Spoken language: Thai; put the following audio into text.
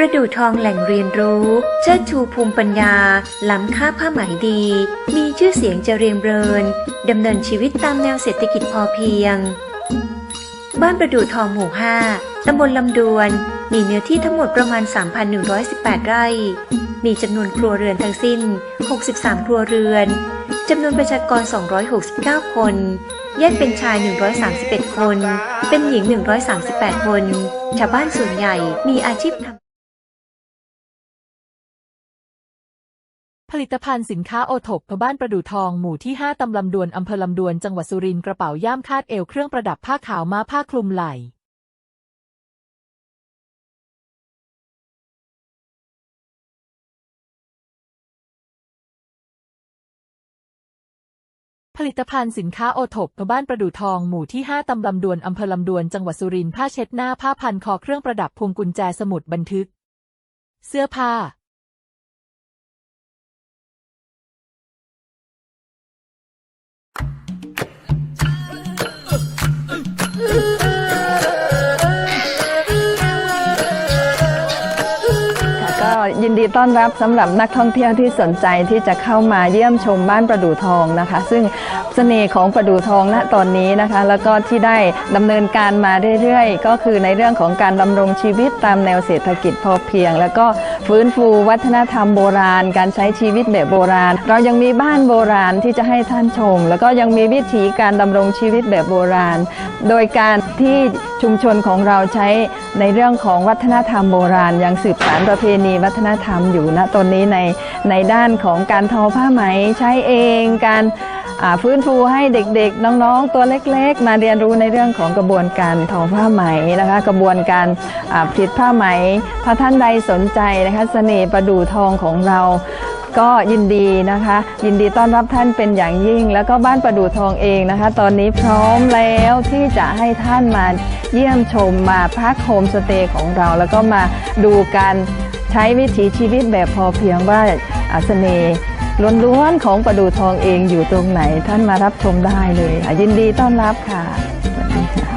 ประดู่ทองแหล่งเรียนรู้ เชิดชูภูมิปัญญา ล้ำค่าผ้าไหมดี มีชื่อเสียงเจริญเริญดำเนินชีวิตตามแนวเศรษฐกิจพอเพียง บ้านประดู่ทองหมู่5ตำบลลำดวน มีเนื้อที่ทั้งหมดประมาณ 3,118 ไร่ มีจำนวนครัวเรือนทั้งสิ้น 63 ครัวเรือน จำนวนประชากร 269 คน แยกเป็นชาย 131 คน เป็นหญิง 138 คน ชาวบ้านส่วนใหญ่มีอาชีพทำ ผลิตภัณฑ์สินค้าโอทบบ้านประดู่ทองหมู่ที่ 5 ตำลำดวนอำเภอลำดวนจังหวัดสุรินทร์กระเป๋าย่ามคาดเอวเครื่องประดับผ้าขาวม้าผ้าคลุมไหล่ผลิตภัณฑ์สินค้าโอทบบ้านประดู่ทองหมู่ที่ 5 ตำลำดวนอำเภอลำดวนจังหวัดสุรินทร์ผ้าเช็ดหน้าผ้าพันคอเครื่องประดับพวงกุญแจสมุดบันทึก เสื้อผ้า ดีต้อนรับสำหรับนักท่องเที่ยวที่สนใจที่จะเข้ามาเยี่ยมชมบ้านประดู่ทองนะคะ ซึ่งเสน่ห์ของประดู่ทองณตอนนี้นะคะ แล้วก็ที่ได้ดำเนินการมาเรื่อยๆ ก็คือในเรื่องของการดำรงชีวิตตามแนวเศรษฐกิจพอเพียง แล้วก็ ฟื้นฟูวัฒนธรรมโบราณ การใช้ชีวิตแบบโบราณ เรายังมีบ้านโบราณที่จะให้ท่านชม แล้วก็ยังมีวิถีการดำรงชีวิตแบบโบราณ โดยการที่ชุมชนของเราใช้ในเรื่องของวัฒนธรรมโบราณ ยังสืบสานประเพณีวัฒนธรรมอยู่ณตอนนี้ในในด้านของการทอผ้าไหมใช้เองการ ฟื้นฟูให้เด็กๆ น้องๆ ตัวเล็กๆ มาเรียนรู้ในเรื่องของกระบวนการทอผ้าไหมนะคะ กระบวนการผลิตผ้าไหม ถ้าท่านใดสนใจนะคะเสน่ห์ประดู่ทองของเราก็ยินดีนะคะ ยินดีต้อนรับท่านเป็นอย่างยิ่ง แล้วก็บ้านประดู่ทองเองนะคะ ตอนนี้พร้อมแล้วที่จะให้ท่านมาเยี่ยมชมมาพักโฮมสเตย์ของเรา แล้วก็มาดูการใช้วิถีชีวิตแบบพอเพียงว่าอาเสน่ห์ ล้วนๆของประดู่ทองเองอยู่ตรงไหนท่านมารับชมได้เลยค่ะยินดีต้อนรับค่ะสวัสดีค่ะ